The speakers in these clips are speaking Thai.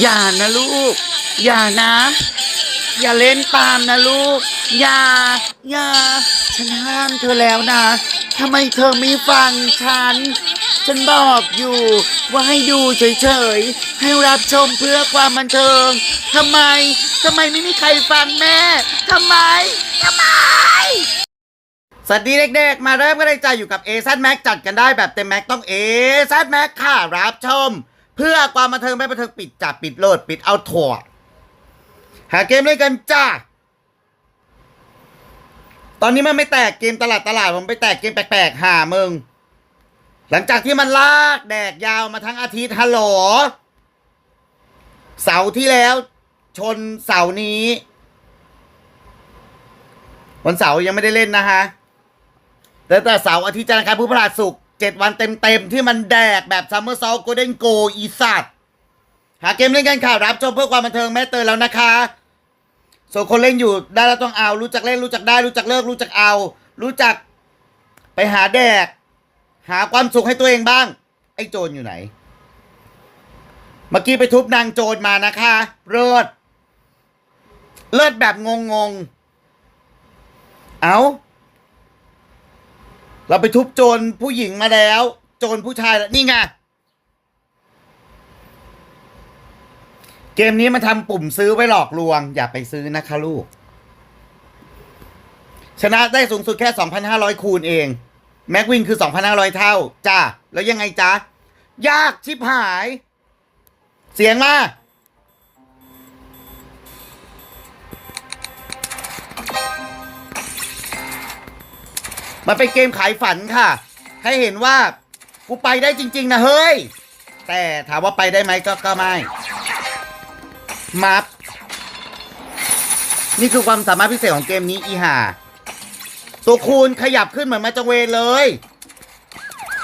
อย่านะลูก อย่านะ อย่าเล่นปามนะลูก อย่า อย่า ฉันห้ามเธอแล้วนะทำไมเธอไม่ฟังฉัน ฉันบอกอยู่ว่าให้ดูเฉยๆ ให้รับชมเพื่อความบันเทิงทำไมทำไมไม่มีใครฟังแม่ทำไมทำไม สวัสดีเด็กๆ มาเริ่มกันเลยจ้าอยู่กับเอซัดแม็กจัดกันได้แบบเต็มแม็กต้องเอซัดแม็กค่ะรับชม เพื่อความบันเทิงไม่บันเทิงปิดจับปิดโลดปิดเอาถั่วหาเกมเล่นกันจ้า ตอนนี้มันไม่แตกเกมตลาดตลาดผมไปแตกเกมแปลกๆหามึง หลังจากที่มันลากแดกยาวมาทั้งอาทิตย์ฮัลโหล เสาที่แล้วชนเสานี้ วันเสาร์ยังไม่ได้เล่นนะฮะ แต่แต่เสาร์อาทิตย์จันทร์ครับพุธพฤหัสศุก จ็ดวันเต็มๆ ที่มันแดกแบบซัมเมอร์ซอลโกลเด้นโกอีสัตหาเกมเล่นกันข่าวรับชมเพื่อความบันเทิงแม่เตยแล้วนะคะ ส่วนคนเล่นอยู่ได้แล้วต้องเอา รู้จักเล่นรู้จักได้ รู้จักเลิกรู้จักเอา รู้จักไปหาแดก หาความสุขให้ตัวเองบ้าง ไอ้โจรอยู่ไหน เมื่อกี้ไปทุบนางโจรมานะคะเลิศเลิศแบบงงงเอา้า เราไปทุบโจรผู้หญิงมาแล้ว โจรผู้ชายแล้วนี่ไงเกมนี้มันทำปุ่มซื้อไว้หลอกลวง อย่าไปซื้อนะคะลูก ชนะได้สูงสุดแค่ 2,500 คูณเอง แม็กวินคือ 2,500 เท่า จ้า แล้วยังไงจ้ายากชิบหาย เสียงมา มันเป็นเกมขายฝันค่ะ ให้เห็นว่ากูไปได้จริง ๆ นะเฮ้ย แต่ถามว่าไปได้ไหมก็ก็ไม่มับนี่คือความสามารถพิเศษของเกมนี้อีหาตัวคูณขยับขึ้นเหมือนมาจงเวเลย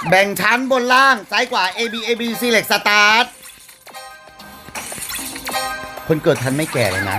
แบ่งชั้นบนล่าง ซ้ายกว่า A B A B C เล็กสตาร์ทคนเกิดทันไม่แก่เลยนะ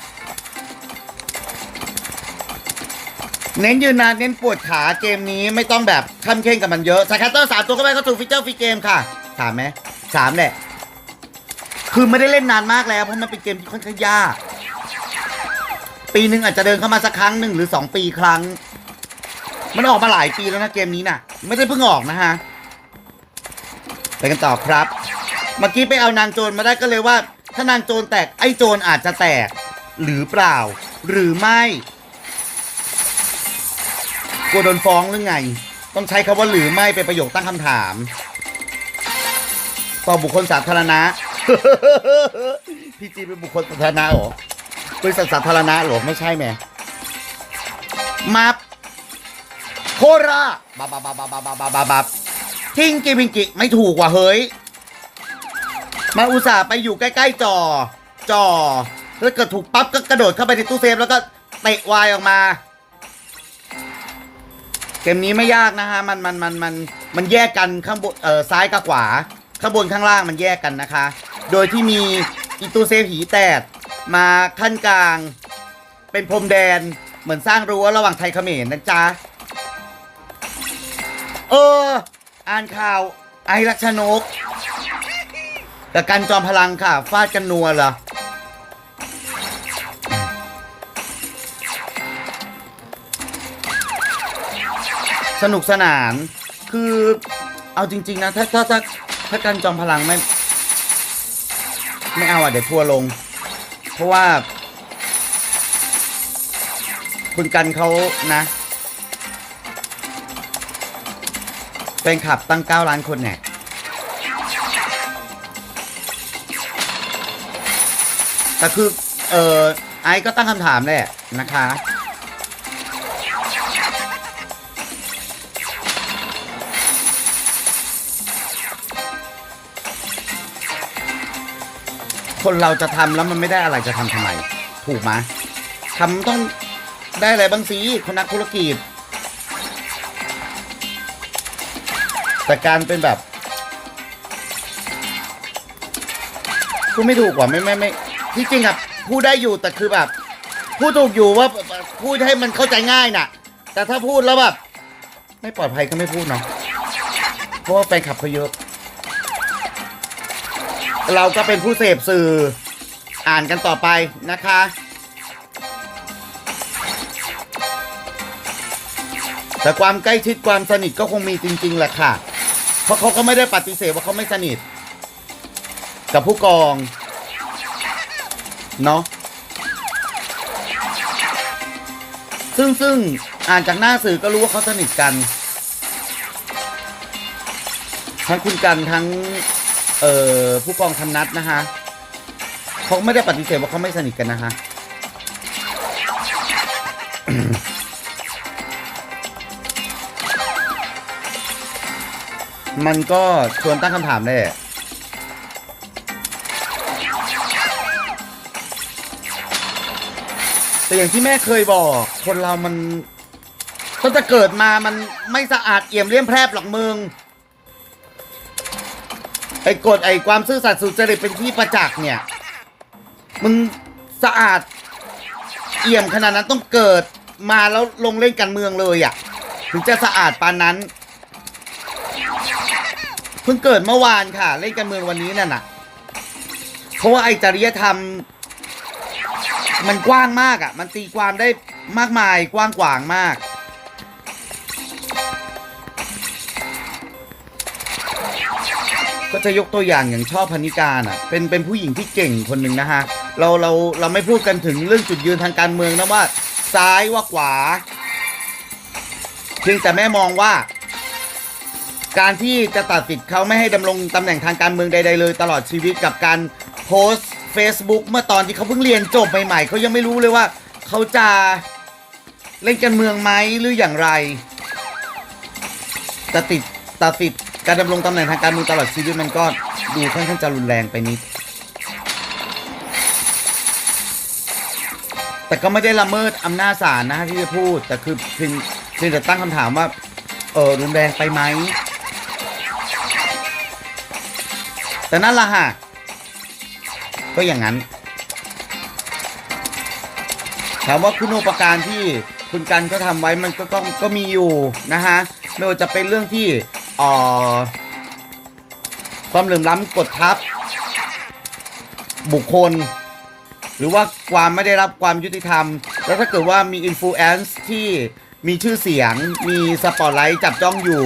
เน้นยืนนานเน้นปวดขาเกมนี้ไม่ต้องแบบคันเข่งกับมันเยอะสายคัตเตอร์สามตัวก็ไปเข้าสู่ฟีเจอร์ฟรีเกมค่ะสามไหมสามแหละ คือไม่ได้เล่นนานมากแล้ว เพราะมันเป็นเกมที่ค่อนข้างยาก ปีหนึ่งอาจจะเดินเข้ามาสักครั้งหนึ่งหรือสองปีครั้ง มันออกมาหลายปีแล้วนะเกมนี้น่ะ ไม่ได้เพิ่งออกนะฮะ ไปกันต่อครับ เมื่อกี้ไปเอานางโจรมาได้ก็เลยว่า ถ้านางโจรแตกไอ้โจรอาจจะแตก หรือเปล่า หรือไม่ กลัวโดนฟ้องหรือไง ต้องใช้คำว่าหรือไม่เป็นประโยคตั้งคำถาม ต่อบุคคลสาธารณะ พี่จีเป็นบุคคลสาธารณะเหรอบริษัทสาธารณะเหรอไม่ใช่ไหมมาโคราบับบับบับบับบับบับบับทิงกีพิงกิไม่ถูกว่ะเฮ้ยมาอุตส่าห์ไปอยู่ใกล้ๆจอจอแล้วเกิดถูกปั๊บก็กระโดดเข้าไปในตู้เซฟแล้วก็เตะวายออกมา เกมนี้ไม่ยากนะฮะมันมันมันมันมันแยกกันข้างบนเอ่อซ้ายกับขวา ข้างบนข้างล่างมันแยกกันนะคะ โดยที่มีอีตูเซฟหีแตดมาขั้นกลาง เป็นพรมแดนเหมือนสร้างรั้วระหว่างไทยเขมรนะจ๊ะเออ อ่านข่าวไอรักชนกกับกันจอมพลังค่ะฟาดกันนัวเหรอ สนุกสนาน คือเอาจริง ๆ นะ ถ้าถ้าถ้าถ้ากันจอมพลังไม่ ไม่เอาอะ เดี๋ยวทัวร์ลง เพราะว่าคุณกันเขานะเป็นขับตั้ง 9 ล้านคนเนี่ยแต่คือ เออไอ้ก็ตั้งคำถามแหละนะคะ คนเราจะทำแล้วมันไม่ได้อะไรจะทำทำไม ถูกไหมทำต้องได้อะไรบ้างสิคนนักธุรกิจ แต่การเป็นแบบพูดไม่ถูกว่าไม่ไม่ไม่ที่จริงอะพูดได้อยู่แต่คือแบบพูดถูกอยู่ว่าพูดให้มันเข้าใจง่ายน่ะ แต่ถ้าพูดแล้วแบบไม่ปลอดภัยก็ไม่พูดเนาะเพราะว่าแฟนคลับเขาเยอะ เราก็เป็นผู้เสพสื่ออ่านกันต่อไปนะคะ แต่ความใกล้ชิดความสนิทก็คงมีจริง ๆแหละค่ะ เพราะเขาก็ไม่ได้ปฏิเสธว่าเขาไม่สนิท กับผู้กอง เนาะซึ่งซึ่งอ่านจากหน้าสื่อก็รู้ว่าเขาสนิทกัน ทั้งคุณกันทั้ง เอ่อผู้กองธนัทนะคะเขาไม่ได้ปฏิเสธว่าเขาไม่สนิทกันนะคะมันก็ชวนตั้งคำถามได้แหละแต่อย่างที่แม่เคยบอก คนเรามันตั้งแต่เกิดมามันไม่สะอาดเอี่ยมเลี่ยมแพรบหรอกมึง ไอ้กฎไอ้ความซื่อสัตย์สุจริตเป็นที่ประจักษ์เนี่ย มึงสะอาดเอี่ยมขนาดนั้นต้องเกิดมาแล้วลงเล่นการเมืองเลยอะ่ะ ถึงจะสะอาดปานนั้น เพิ่งเกิดเมื่อวานค่ะ เล่นการเมืองวันนี้นั่นน่ะ เพราะว่าไอ้จริยธรรม มันกว้างมากอะ่ะ มันตีความได้มากมายกว้างขวางมาก ก็จะยกตัวอย่างอย่างชอบพนิการอะเป็นเป็นผู้หญิงที่เก่งคนหนึ่งนะฮะเราเราเราไม่พูดกันถึงเรื่องจุดยืนทางการเมืองนะว่า ซ้ายว่าขวา เพียงแต่แม่มองว่า การที่จะตัดสิทธิ์เขาไม่ให้ดำรงตำแหน่งทางการเมืองใดๆเลย ตลอดชีวิตกับการโพสต์ Facebook เมื่อตอนที่เขาเพิ่งเรียนจบใหม่ๆเขายังไม่รู้เลยว่า เขาจะเล่นการเมืองไหมหรืออย่างไรจะติดตัดสิทธิ์ การดำรงตำแหน่งทางการเมืองตลอดชีวิตมันก็ดูค่อนข้างจะรุนแรงไปนิด แต่ก็ไม่ได้ละเมิดอำนาจศาลนะที่จะพูด แต่คือเพียงเพียงแต่ตั้งคำถามว่า เออรุนแรงไปไหม แต่นั่นละฮะก็อย่างนั้น ถามว่าคุณอุปการที่คุณกันก็ทำไว้มันก็ก็ก็มีอยู่นะฮะไม่ว่าจะเป็นเรื่องที่ อ่อความเหลื่อมล้ำกดทับ บุคคล หรือว่าความไม่ได้รับความยุติธรรม แล้วถ้าเกิดว่ามีอินฟลูเอนซ์ที่มีชื่อเสียง มีสปอตไลท์จับจ้องอยู่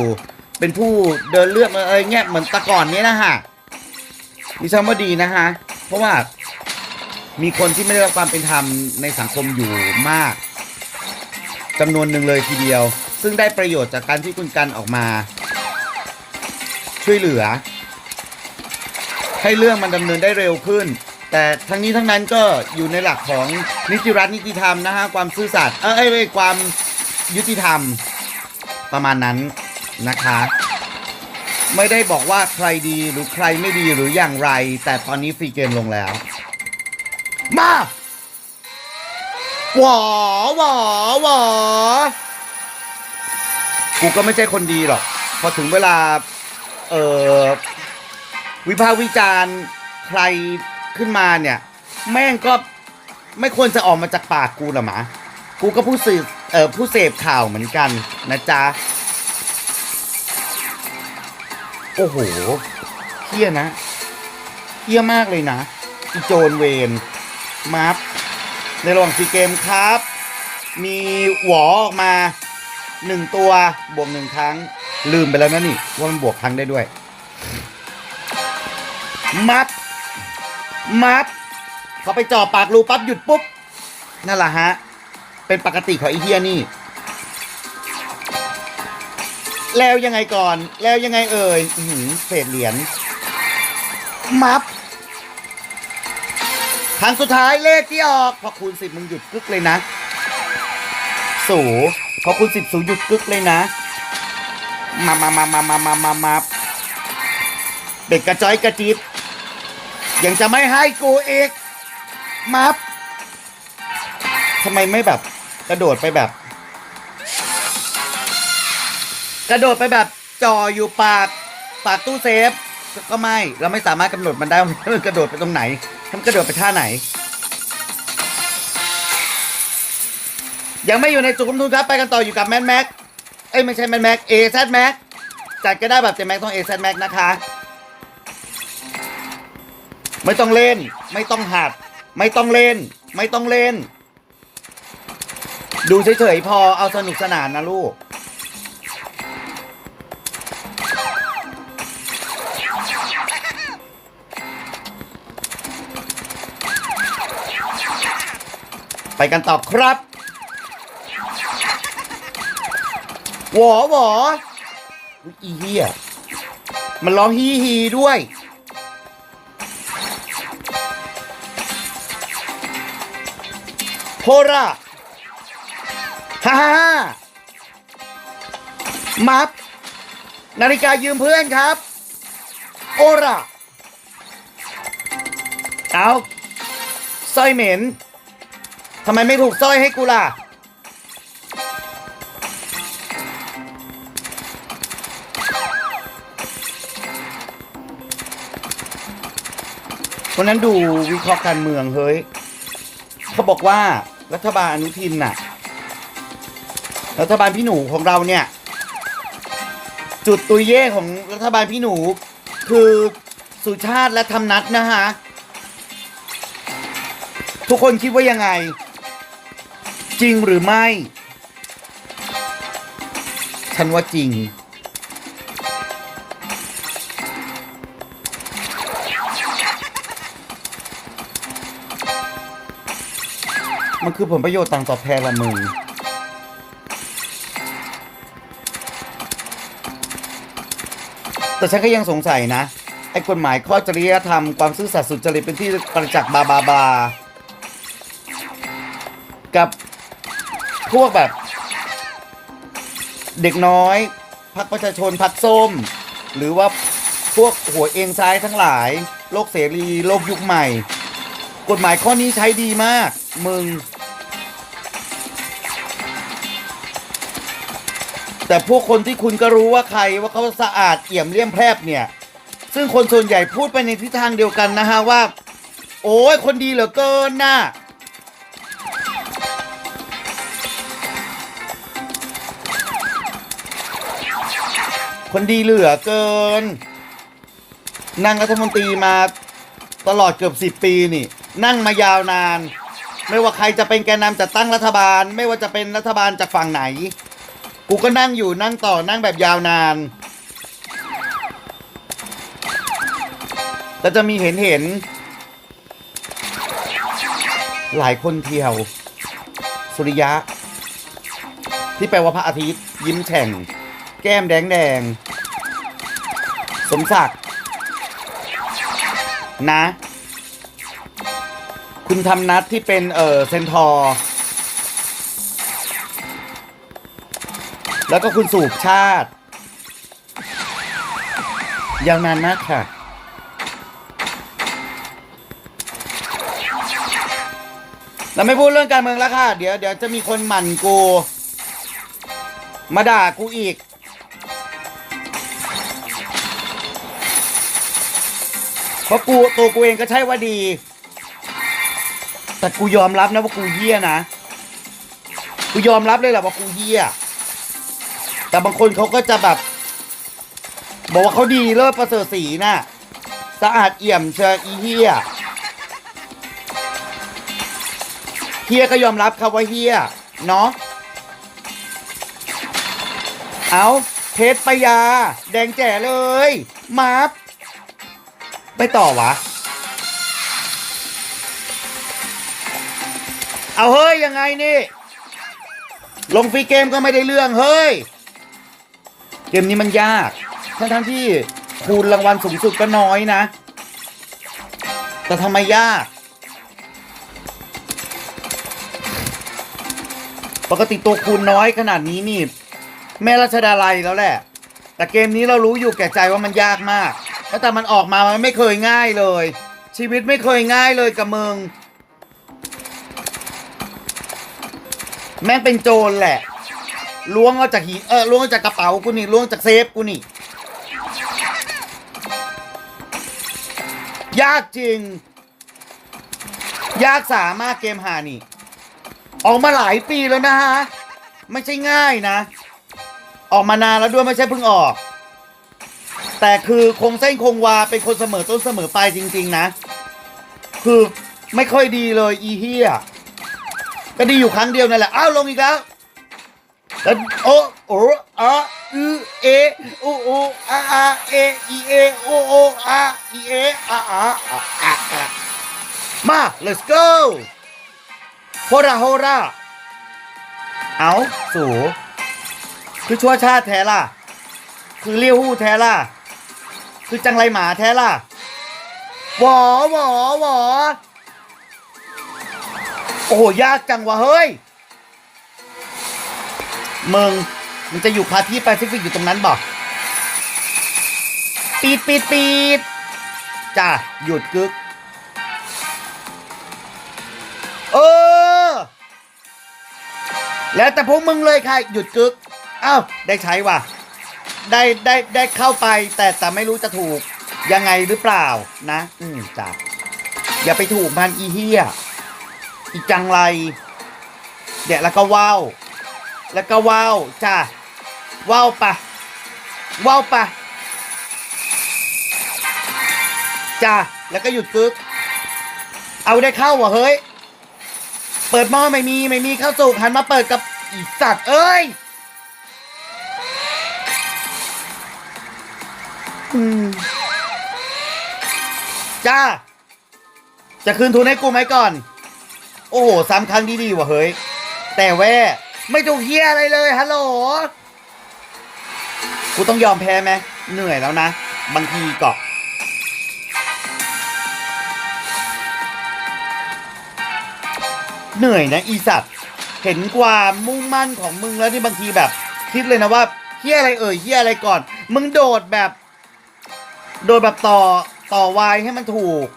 เป็นผู้เดินเลือกอะไรเงี้ยเหมือนตะก่อนเนี้ยนะฮะดิฉันว่าดีนะฮะ เพราะว่ามีคนที่ไม่ได้รับความเป็นธรรมในสังคมอยู่มากจำนวนหนึ่งเลยทีเดียว ซึ่งได้ประโยชน์จากการที่คุณกันออกมา ช่วยเหลือ ให้เรื่องมันดำเนินได้เร็วขึ้น แต่ทั้งนี้ทั้งนั้นก็อยู่ในหลักของนิติรัฐนิติธรรมนะฮะความซื่อสัตย์เออเอ้ยเอ้ยความยุติธรรมประมาณนั้นนะคะ ไม่ได้บอกว่าใครดีหรือใครไม่ดีหรืออย่างไร แต่ตอนนี้ฟรีเกมลงแล้ว มาหวอหวอหวอกูก็ไม่ใช่คนดีหรอก พอถึงเวลา เออวิพากษ์วิจารณ์ใครขึ้นมาเนี่ย แม่งก็ไม่ควรจะออกมาจากปากกูหรอหมากูก็ผู้สื่อเออผู้เสพข่าวเหมือนกันนะจ๊ะ โอ้โหเฮี้ยนะเฮี้ยมากเลยนะอีโจนเวนมาร์ฟในระหว่างซีเกมครับ มีหวอออกมา หนึ่งตัวบวกหนึ่งครั้ง ลืมไปแล้วนะนี่ ว่ามันบวกครั้งได้ด้วย มัด มัดเขาไปจ่อปากรูปั๊บหยุดปุ๊บ นั่นแหละฮะ เป็นปกติของไอเฮียนี่ แล้วยังไงก่อน แล้วยังไงเอ่ยอื้อหือเศษเหรียญ มับครั้งสุดท้ายเลขที่ออก พอคูณสิบมึงหยุดกึกเลยนะ สู พอคูณสิบสูหยุดกึกเลยนะ มามามามามามามามาเด็กกระจอยกระจิบยังจะไม่ให้กูอีกมับทำไมไม่แบบ กระโดดไปแบบ กระโดดไปแบบจ่ออยู่ปากปากตู้เซฟ ก็ก็ไม่ เราไม่สามารถกำหนดมันได้ว่ามันกระโดดไปตรงไหนมันกระโดดไปท่าไหน ยังไม่อยู่ในจุดคุ้มทุนครับ ไปกันต่ออยู่กับแมนแม็กเอ้ยไม่ใช่แมนแม็กเอซแม็กจัดก็ได้แบบเจแม็กต้องเอซแม็กนะคะ ไม่ต้องเล่น ไม่ต้องหัด ไม่ต้องเล่น ไม่ต้องเล่น ดูเฉยๆพอเอาสนุกสนานนะลูกไปกันต่อครับ หวอหวออีเหี้ยมันร้องฮีฮีด้วย โพระฮ่าฮ่าฮ่ามัฟนาฬิกายืมเพื่อนครับ โอระเอาสร้อยเหม็นทำไมไม่ถูกสร้อยให้กูล่ะ วันนั้นดูวิเคราะห์การเมืองเฮ้ยเขาบอกว่ารัฐบาลอนุทินน่ะ รัฐบาลพี่หนูของเราเนี่ย จุดตุยเย่ของรัฐบาลพี่หนู คือสุชาติและธรรมนัทนะฮะ ทุกคนคิดว่ายังไง จริงหรือไม่ ฉันว่าจริง มันคือผลประโยชน์ต่างตอบแทนละมึงแต่ฉันก็ยังสงสัยนะ ไอ้กฎหมายข้อจริยธรรมความซื่อสัตย์สุจริตเป็นที่ประจักษ์บาบาบา กับพวกแบบ เด็กน้อยพักประชาชนพักส้ม หรือว่าพวกหัวเองซ้ายทั้งหลาย โลกเสรี โลกยุคใหม่ กฎหมายข้อนี้ใช้ดีมาก มึง แต่พวกคนที่คุณก็รู้ว่าใครว่าเขาสะอาดเอี่ยมเลี่ยมแพรบเนี่ย ซึ่งคนส่วนใหญ่พูดไปในทิศทางเดียวกันนะฮะว่า โอ้ยคนดีเหลือเกินน่ะคนดีเหลือเกิน นั่งรัฐมนตรีมาตลอดเกือบสิบปีนี่ นั่งมายาวนาน ไม่ว่าใครจะเป็นแกนนำจัดตั้งรัฐบาล ไม่ว่าจะเป็นรัฐบาลจากฝั่งไหน กูก็นั่งอยู่นั่งต่อนั่งแบบยาวนาน แต่จะมีเห็นเห็น หลายคนเที่ยว สุริยะ ที่แปลว่าพระอาทิตย์ ยิ้มแฉ่ง แก้มแดงแดง สมศักดิ์นะ คุณทำนัดที่เป็นเออเซนทอร์ แล้วก็คุณสูบชาติ ยาวนานมากค่ะ เราไม่พูดเรื่องการเมืองแล้วค่ะ เดี๋ยวเดี๋ยวจะมีคนหมั่นกู มาด่ากูอีกเพราะกูตัวกูเองก็ใช่ว่าดี แต่กูยอมรับนะว่ากูเหี้ยนะ กูยอมรับเลยแหละว่ากูเหี้ย แต่บางคนเขาก็จะแบบ บอกว่าเขาดีเลิศประเสริฐสีน่ะ สะอาดเอี่ยมเชออีเฮียเฮียก็ยอมรับครับว่าเฮียเนาะเอาเพชรปยา แดงแจ๋เลยมาร์ไม่ต่อวะ เอาเฮ้ยยังไงนี่ ลงฟรีเกมก็ไม่ได้เรื่องเฮ้ย กมนี้มันยาก ทั้งทั้งที่คูณรางวัลสูงสุดก็น้อยนะ แต่ทำไมยาก ปกติตัวคูณน้อยขนาดนี้นี่ แม่รัชดาลัยแล้วแหละ แต่เกมนี้เรารู้อยู่แก่ใจว่ามันยากมากตั้งแต่มันออกมามันไม่เคยง่ายเลย ชีวิตไม่เคยง่ายเลยกับมึง แม่งเป็นโจรแหละ ล้วงเอาจากหีเออล้วงเอาจากกระเป๋ากูนี่ล้วงจากเซฟกูนี่ ยากจริง ยากสามากเกมหานี่ ออกมาหลายปีแล้วนะฮะ ไม่ใช่ง่ายนะ ออกมานานแล้วด้วยไม่ใช่เพิ่งออก แต่คือคงเส้นคงวาเป็นคนเสมอต้นเสมอปลายจริง ๆ นะ คือไม่ค่อยดีเลยอีเฮียก็ดีอยู่ครั้งเดียวนั่นแหละ อ้าวลงอีกแล้ว แล้วโอโออะอือเอโอูอูอาอาเออีเอโอโออาอีเออาอาอาอาอามา let's go โฮราโฮราเอาสูคือชั่วชาติแท้ล่ะ คือเลี้ยวหู้แท้ล่ะ คือจังไรหมาแท้ล่ะหวอหวอหวอโอ้โหยากจังวะเฮ้ย มึงมึงจะอยู่พาที่แปซิฟิกอยู่ตรงนั้นบ่ปีดปีดปีดจ้าหยุดกึก เออ แล้วแต่พวกมึงเลยค่ะ หยุดกึก อ้าว ได้ใช้ว่ะ ได้ได้ได้เข้าไป แต่แต่ไม่รู้จะถูก ยังไงหรือเปล่านะ อืมจ้ะอย่าไปถูกมันอีเฮียอีจังไร เดี๋ยวแล้วก็ว้าว แล้วก็ว้าวจ้าว้าวปะว้าวปะจ้าแล้วก็หยุดกึก เอาได้เข้าว่ะเฮ้ย เปิดหม้อไม่มีไม่มีข้าวสุกหันมาเปิดกับอีสัตว์เอ้ยอืมจ้า จะคืนทุนให้กูไหมก่อน โอ้โหซ้ำครั้งดีๆว่ะเฮ้ย แต่แว่ ไม่ถูกเฮียอะไรเลยฮัลโหลกูต้องยอมแพ้ไหมเหนื่อยแล้วนะ บางทีก็เหนื่อยนะอีสัตว์เห็นความมุ่งมั่นของมึงแล้วที่บางทีแบบ คิดเลยนะว่าเฮียอะไรเอ่ยเฮียอะไรก่อน มึงโดดแบบ โดดแบบต่อต่อวายให้มันถูก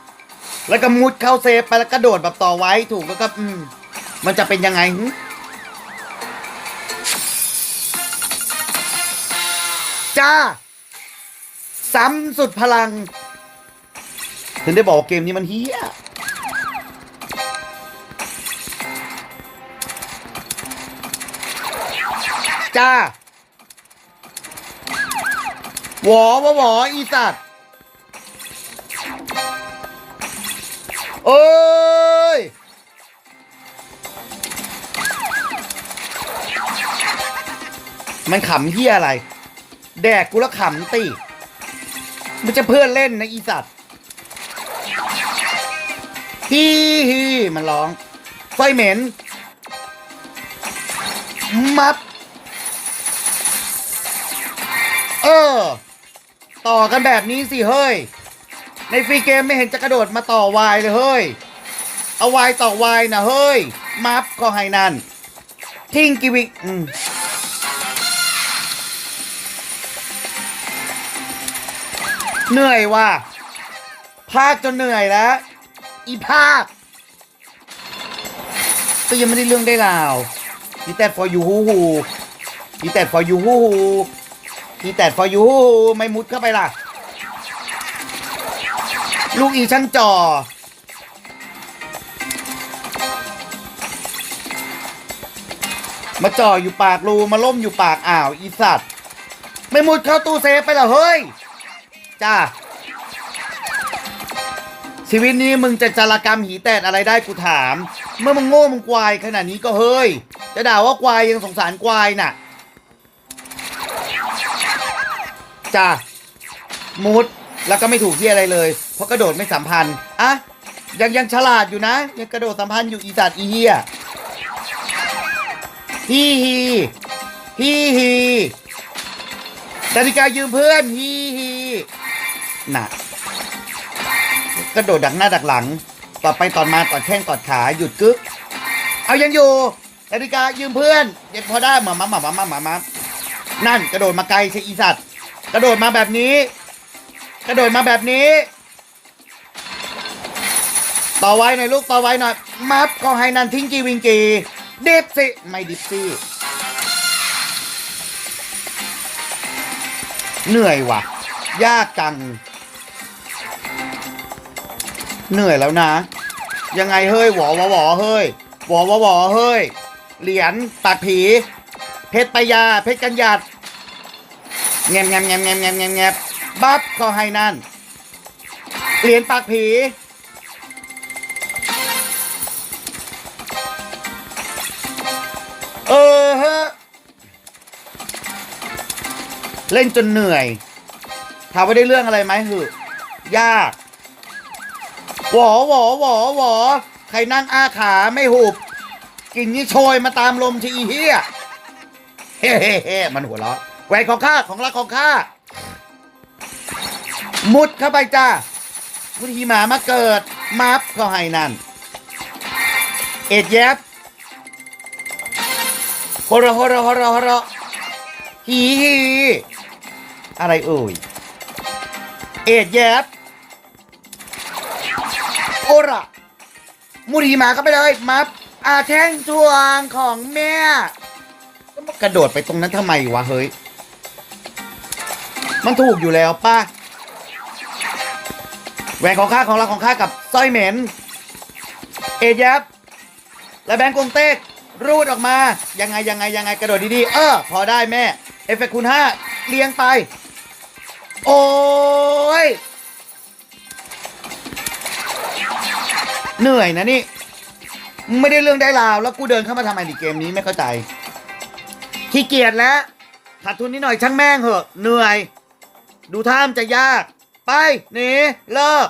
แล้วก็มุดเข้าเซฟไปแล้วก็โดดแบบต่อไว้ถูกแล้วก็อืมมันจะเป็นยังไง จ้า ซ้ำสุดพลัง ถึงได้บอกว่าเกมนี้มันเฮี้ย จ้าหวอวอหวออีสัตว์โอ้ย มันขำเฮียอะไร แดกกูแล้วขำติมันจะเพื่อนเล่นนะอีสัตว์ฮีฮีมันร้องไฟเหม็น มับ เออ ต่อกันแบบนี้สิเฮ้ย ในฟรีเกมไม่เห็นจะกระโดดมาต่อวายเลยเฮ้ย เอาวายต่อวายนะเฮ้ย มัฟก็ให้นั่นทิ้งกิวิกอืม เหนื่อยว่ะ ภาคจนเหนื่อยแล้ว อีภาคก็ยังไม่ได้เรื่องได้ราวพีแต่ for you ฮูฮูพีแต่ for you ฮูฮูพีแต่ for you ฮูฮูไม่มุดเข้าไปล่ะ ลูกอีชั้นจอมาจ่ออยู่ปากรูมาล่มอยู่ปากอ่าว อีสัตว์ ไม่มุดเข้าตู้เซฟไปเหรอเฮ้ย จ้า ชีวิตนี้มึงจะจารกรรมหีแตดอะไรได้กูถาม เมื่อมึงโง่มึงควายขนาดนี้ก็เฮ้ย จะด่าว่าควายยังสงสารควายน่ะ จ้ามุดแล้วก็ไม่ถูกที่อะไรเลย เพราะกระโดดไม่สัมพันธ์อะยังยังฉลาดอยู่นะ ยังกระโดดสัมพันธ์อยู่อีสัตว์อีเฮียฮีฮีฮีฮีนาฬิกายืมเพื่อนฮีฮี น่ะกระโดดดักหน้าดักหลัง ต่อไปตอนมาตอดแข้งตอดขาหยุดกึก เอายังอยู่นาฬิกายืมเพื่อนยังพอได้หมามาหมามาหมามามานั่นกระโดดมาไกลใช่อีสัตว์ กระโดดมาแบบนี้ กระโดดมาแบบนี้ ต่อไว้หน่อยลูกต่อไว้หน่อยมัฟก็ให้นันทิ้งกีวิงกีดิฟสิไม่ดิฟสิเหนื่อยว่ะ ยากจัง เหนื่อยแล้วนะ ยังไงเฮ้ยหวอหวอหวอเฮ้ยหวอหวอหวอเฮ้ย เหรียญปากผี เพชรปยา เพชรกัญญาตแงมแงมแงมแงมแงมแงมแงมบัฟก็ให้นั่น เหรียญปากผี เออฮะ เล่นจนเหนื่อย ถามว่าได้เรื่องอะไรไหมหือยาก หวอหวอหวอหวอใครนั่งอ้าขาไม่หุบกิ่งนี้โชยมาตามลมทีเฮียเฮ้เฮ้เฮ้มันหัวเราะแหวนของข้าของรักของข้ามุดเข้าไปจ้ามุดหิมามาเกิดมัฟก็ให้นั่น เอ็ดแยบโฮระโฮระโฮระโฮระฮีฮีอะไรเอ่ยเอ็ดแยบ โอระมุดหิมาก็ไปเลยมัฟอาแท่งทวงของแม่กระโดดไปตรงนั้นทำไมวะเฮ้ย มันถูกอยู่แล้วป่ะแหวนของข้าของเราของข้ากับสร้อยเหม็น เอ็ดยับ และแบงก์กงเต็กรูดออกมา ยังไงยังไงยังไงกระโดดดีๆ เออ พอได้แม่ เอฟเฟกต์คูณห้าเลี้ยงไป โอ้ย เหนื่อยนะนี่ไม่ได้เรื่องได้ราว แล้วกูเดินเข้ามาทำไมในเกมนี้ไม่เข้าใจขี้เกียจแล้วขาดทุนนิดหน่อยช่างแม่งเหอะเหนื่อย ดูท่ามจะยาก ไปหนีเลิก